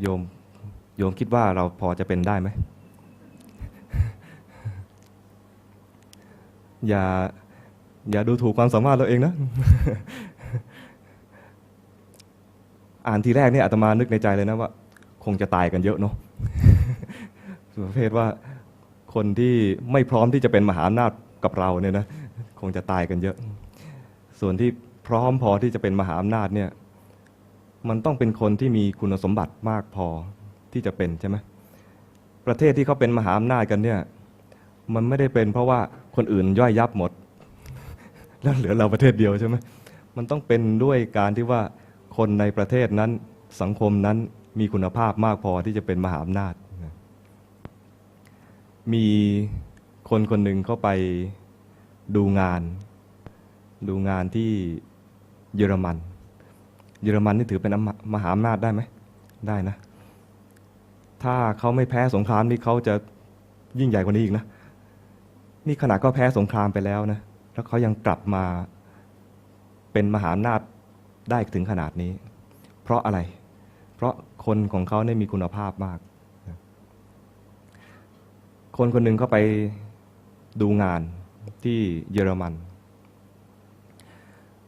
โยมโยมคิดว่าเราพอจะเป็นได้ไหม อย่า อย่าดูถูกความสามารถเราเองนะ อ่านทีแรกเนี่ยอาตมานึกในใจเลยนะว่า คงจะตายกันเยอะเนาะประเภทว่าคนที่ไม่พร้อมที่จะเป็นมหาอำนาจกับเราเนี่ยนะ คงจะตายกันเยอะ ส่วนที่พร้อมพอที่จะเป็นมหาอำนาจเนี่ย มันต้องเป็นคนที่มีคุณสมบัติมากพอที่จะเป็นใช่ไหมประเทศที่เขาเป็นมหาอำนาจกันเนี่ยมันไม่ได้เป็นเพราะว่าคนอื่นย่อยยับหมด แล้วเหลือเราประเทศเดียวใช่ไหมมันต้องเป็นด้วยการที่ว่าคนในประเทศนั้นสังคมนั้นมีคุณภาพมากพอที่จะเป็นมหาอำนาจ มีคนคนหนึ่งเข้าไปดูงาน ดูงานที่เยอรมัน เยอรมันนี่ถือเป็นมหาอำนาจได้ไหมได้นะ ถ้าเขาไม่แพ้สงครามนี่เขาจะยิ่งใหญ่กว่านี้อีกนะ นี่ขนาดก็แพ้สงครามไปแล้วนะ แล้วเขายังกลับมาเป็นมหาอำนาจได้ถึงขนาดนี้ เพราะอะไร เพราะคนของเขาเนี่ยมีคุณภาพมาก คนคนหนึ่งเขาไปดูงานที่เยอรมัน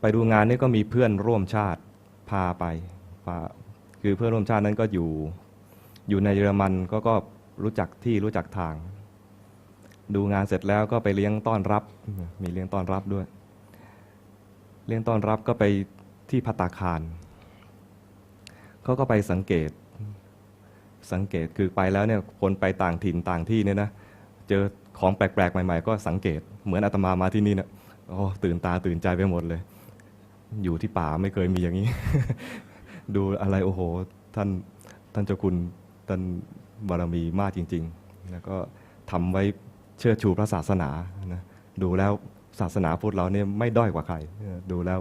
ไปดูงานนี่ก็มีเพื่อนร่วมชาติ พาไปพาคือเพื่อนร่วมชาตินั้นก็อยู่อยู่ในเยอรมันก็ก็รู้จักที่รู้จักทาง ดูงานเสร็จแล้วก็ไปเลี้ยงต้อนรับ มีเลี้ยงต้อนรับด้วย เลี้ยงต้อนรับก็ไปที่พัตตาคารเขาก็ไปสังเกต สังเกตคือไปแล้วเนี่ยคนไปต่างถิ่นต่างที่เนี่ยนะเจอของแปลกๆ ใหม่ ๆ ก็สังเกตเหมือนอาตมามาที่นี่เนะโอ้ตื่นตาตื่นใจไปหมดเลย อยู่ที่ป่าไม่เคยมีอย่างนี้ ดูอะไรโอ้โห ท่านท่านเจ้าคุณท่านบารมีมากจริง ๆ แล้วก็ทำไว้เชิดชูพระศาสนานะดูแล้วศาสนาพุทธเราเนี่ยไม่ด้อยกว่าใคร ดูแล้ว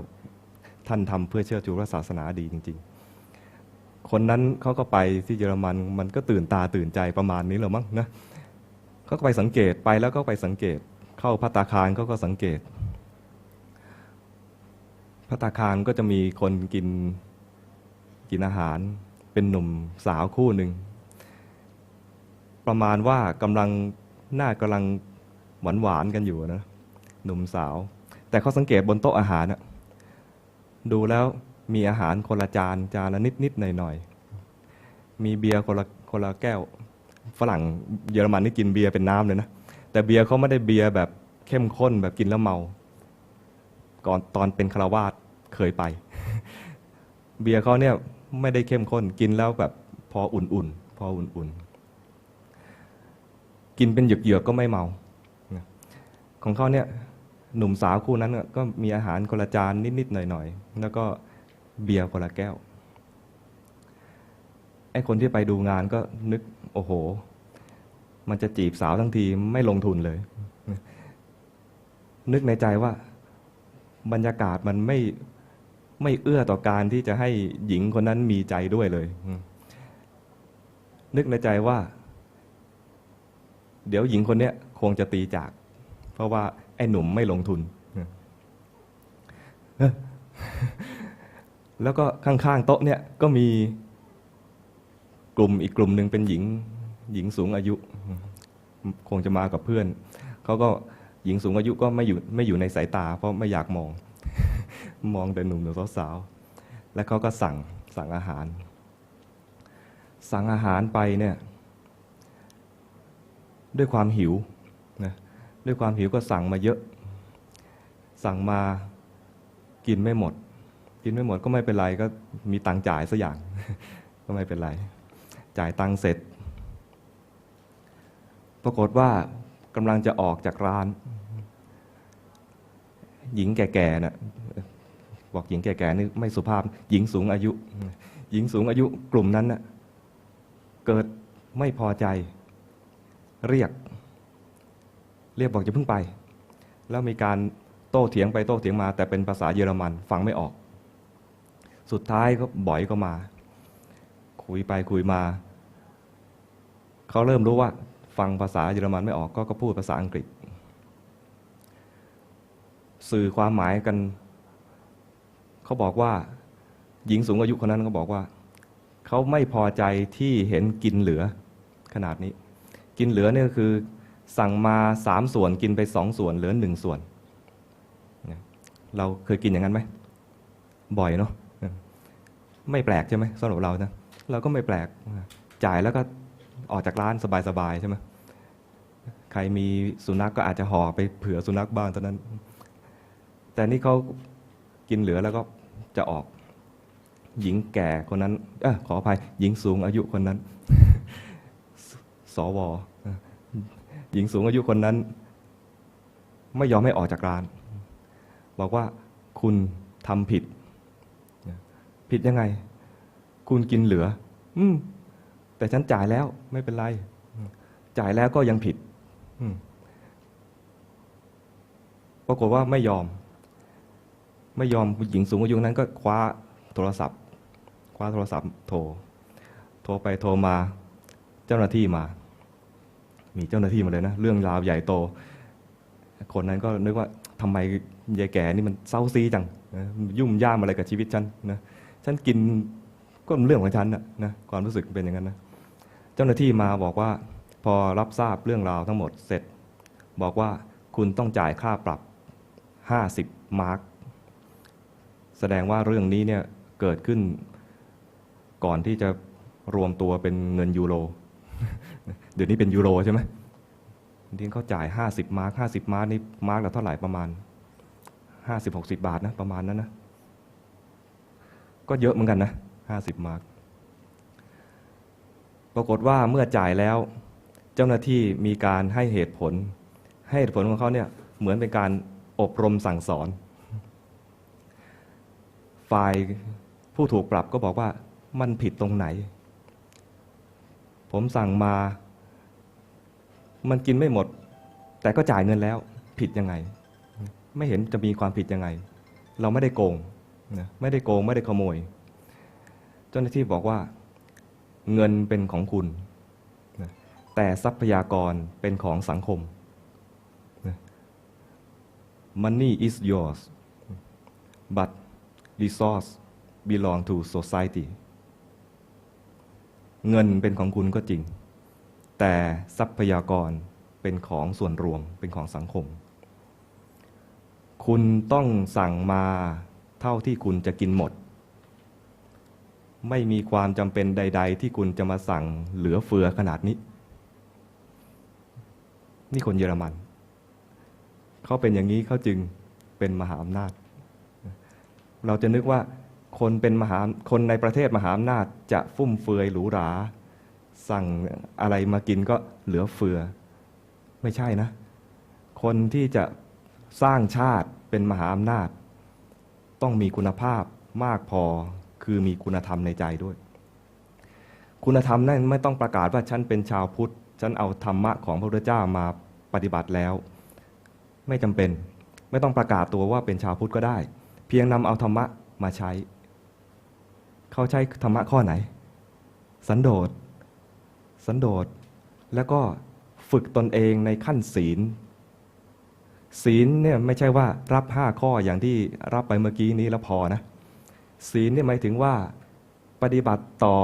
ท่านทำเพื่อเชิดชูพระศาสนาดีจริง ๆ คนนั้นเขาก็ไปที่เยอรมันมันก็ตื่นตาตื่นใจประมาณนี้เหรอมั้งนะเขาก็ไปสังเกตไปแล้วก็ไปสังเกต เข้าพัตตาคารเขาก็สังเกต พัตาคารก็จะมีคนกินกินอาหาร เป็นหนุ่มสาวคู่หนึ่ง ประมาณว่ากำลังหน้ากำลังหวานหวานกันอยู่นะ หนุ่มสาว แต่เขาสังเกตบนโต๊ะอาหารนะดูแล้วมีอาหารคนละจานจานละนิดนิดหน่อยหน่อยๆมีเบียร์คนละคนละแก้ว ฝรั่งเยอรมันนี่กินเบียร์เป็นน้ำเลยนะ แต่เบียร์เขาไม่ได้เบียร์แบบเข้มข้นแบบกินแล้วเมา ก่อนตอนเป็นคารวาส เคยไป เบียร์เขาเนี่ยไม่ได้เข้มข้นกินแล้วแบบพออุ่นๆ พออุ่นๆ กินเป็นหยือกๆก็ไม่เมาของเขาเนี่ยหนุ่มสาวคู่นั้นก็มีอาหารคนละจานนิดๆหน่อยๆ แล้วก็เบียร์คนละแก้วไอ้คนที่ไปดูงานก็นึกโอ้โห มันจะจีบสาวทั้งทีไม่ลงทุนเลย นึกในใจว่า บรรยากาศมันไม่ ไม่เอื้อต่อการที่จะให้หญิงคนนั้นมีใจด้วยเลย นึกในใจว่า เดี๋ยวหญิงคนเนี้ยคงจะตีจาก เพราะว่าไอ้หนุ่มไม่ลงทุน แล้วก็ข้างๆโต๊ะเนี่ยก็มีกลุ่มอีกกลุ่มหนึ่งเป็นหญิง หญิงสูงอายุ คงจะมากับเพื่อน เขาก็หญิงสูงอายุก็ไม่อยู่ไม่อยู่ในสายตา เพราะไม่อยากมอง มองแต่หนุ่มหรือสาวๆแล้วเขาก็สั่งสั่งอาหาร สั่งอาหารไปเนี่ยด้วยความหิวนะด้วยความหิวก็สั่งมาเยอะ สั่งมากินไม่หมด กินไม่หมดก็ไม่เป็นไรก็มีตังจ่ายสักอย่าง ก็ไม่เป็นไร จ่ายตังเสร็จ ปรากฏว่ากำลังจะออกจากร้าน หญิงแก่ๆน่ะ บอกหญิงแก่ๆนี่ไม่สุภาพ หญิงสูงอายุ หญิงสูงอายุกลุ่มนั้นน่ะเกิดไม่พอใจ เรียก เรียกบอกจะเพิ่งไป แล้วมีการโต้เถียงไปโต้เถียงมา แต่เป็นภาษาเยอรมันฟังไม่ออก สุดท้ายก็บ่อยก็มา คุยไปคุยมาเขาเริ่มรู้ว่า ฟังภาษาเยอรมันไม่ออกก็ก็พูดภาษาอังกฤษ สื่อความหมายกัน เขาบอกว่าหญิงสูงอายุคนนั้นก็บอกว่า เขาไม่พอใจที่เห็นกินเหลือขนาดนี้ กินเหลือเนี่ยก็คือ สั่งมาสามส่วนกินไปสองส่วนเหลือหนึ่งส่วนเนี่ยเราเคยกินอย่างนั้นไหมบ่อยเนาะไม่แปลกใช่ไหมสำหรับเรานะเราก็ไม่แปลกจ่ายแล้วก็ออกจากร้านสบายๆใช่ไหมใครมีสุนัขกก็อาจจะห่อไปเผื่อสุนัขบ้างตอนนั้น แต่นี่เขากินเหลือแล้วก็ จะออกหญิงแก่คนนั้นเออขออภัยหญิงสูงอายุคนนั้น สวหญิงสูงอายุคนนั้น ไม่ยอมให้ออกจากร้าน บอกว่าคุณทำผิด ผิดยังไง คุณกินเหลือ อืมแต่ฉันจ่ายแล้วไม่เป็นไร จ่ายแล้วก็ยังผิดปรากฏว่าไม่ยอม ไม่ยอมผู้หญิงสูงอายุนั้นก็คว้าโทรศัพท์ คว้าโทรศัพท์โทร โทรไปโทรมาเจ้าหน้าที่มา มีเจ้าหน้าที่มาเลยนะ เรื่องราวใหญ่โต คนนั้นก็นึกว่าทำไมยายแก่นี่มันเศร้าซีจังนะยุ่มย่ามอะไรกับชีวิตฉันนะฉันกินก็เรื่องของฉันนะนะความรู้สึกเป็นอย่างนั้นนะเจ้าหน้าที่มาบอกว่า พอรับทราบเรื่องราวทั้งหมดเสร็จ บอกว่าคุณต้องจ่ายค่าปรับ 50 มาร์ก แสดงว่าเรื่องนี้เนี่ยเกิดขึ้นก่อนที่จะรวมตัวเป็นเงินยูโร เดี๋ยวนี้เป็นยูโรใช่ไหมทีเขาจ่าย 50 มาร์ก50 มาร์กนี่มาร์กละเท่าไหร่ประมาณ 50 60 บาทนะประมาณนั้นนะ ก็เยอะเหมือนกันนะ 50 มาร์กปรากฏว่าเมื่อจ่ายแล้ว เจ้าหน้าที่มีการให้เหตุผล ให้เหตุผลของเขาเนี่ยเหมือนเป็นการอบรมสั่งสอน ฝ่ายผู้ถูกปรับก็บอกว่ามันผิดตรงไหน ผมสั่งมา มันกินไม่หมด แต่ก็จ่ายเงินแล้ว ผิดยังไง ไม่เห็นจะมีความผิดยังไง เราไม่ได้โกงนะไม่ได้โกงไม่ได้ขโมย เจ้าหน้าที่บอกว่า เงินเป็นของคุณนะแต่ทรัพยากรเป็นของสังคมนะ money is yours but resource belong to society เงินเป็นของคุณก็จริง แต่ทรัพยากรเป็นของส่วนรวมเป็นของสังคม คุณต้องสั่งมาเท่าที่คุณจะกินหมด ไม่มีความจำเป็นใด ๆ ที่คุณจะมาสั่งเหลือเฟือขนาดนี้ นี่คนเยอรมัน เขาเป็นอย่างนี้เขาจึงเป็นมหาอำนาจ เราจะนึกว่าคนเป็นมหาคนในประเทศมหาอำนาจจะฟุ่มเฟือยหรูหรา สั่งอะไรมากินก็เหลือเฟือ ไม่ใช่นะ คนที่จะสร้างชาติเป็นมหาอำนาจ ต้องมีคุณภาพมากพอคือมีคุณธรรมในใจด้วย คุณธรรมนั่นไม่ต้องประกาศว่าฉันเป็นชาวพุทธ ฉันเอาธรรมะของพระพุทธเจ้ามาปฏิบัติแล้ว ไม่จำเป็น ไม่ต้องประกาศตัวว่าเป็นชาวพุทธก็ได้ พียงนำเอาธรรมะมาใช้ เขาใช้ธรรมะข้อไหน สันโดษ สันโดษ แล้วก็ฝึกตนเองในขั้นศีล ศีลเนี่ยไม่ใช่ว่ารับห้าข้ออย่างที่รับไปเมื่อกี้นี้แล้วพอนะ ศีลเนี่ยหมายถึงว่าปฏิบัติต่อ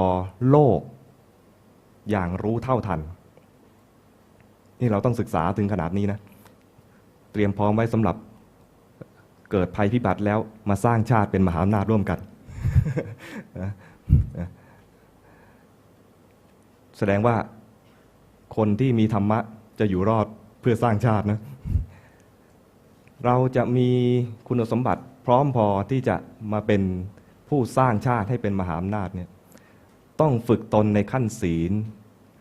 โลก อย่างรู้เท่าทัน นี่เราต้องศึกษาถึงขนาดนี้นะ เตรียมพร้อมไว้สำหรับ เกิดภัยพิบัติแล้วมาสร้างชาติเป็นมหาอำนาจร่วมกันแสดงว่าคนที่มีธรรมะจะอยู่รอดเพื่อสร้างชาตินะ เราจะมีคุณสมบัติพร้อมพอที่จะมาเป็นผู้สร้างชาติให้เป็นมหาอำนาจเนี่ยต้องฝึกตนในขั้นศีล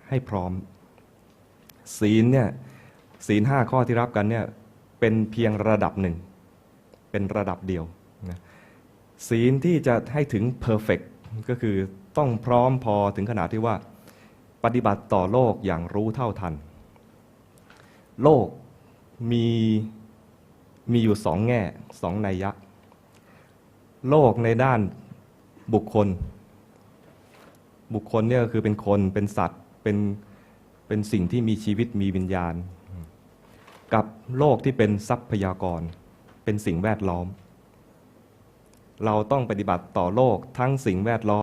ให้พร้อม ศีลเนี่ยศีลห้าข้อที่รับกันเนี่ยเป็นเพียงระดับหนึ่ง เป็นระดับเดียวนะศีลที่จะให้ถึง perfect ก็คือต้องพร้อมพอถึงขนาดที่ว่า ปฏิบัติต่อโลกอย่างรู้เท่าทัน โลกมีมีอยู่สองแง่สองนัยยะ โลกในด้านบุคคล บุคคลเนี่ยก็คือเป็นคนเป็นสัตว์เป็นเป็นสิ่งที่มีชีวิตมีวิญญาณ กับโลกที่เป็นทรัพยากร เป็นสิ่งแวดล้อม เราต้องปฏิบัติต่อโลกทั้งสิ่งแวดล้อม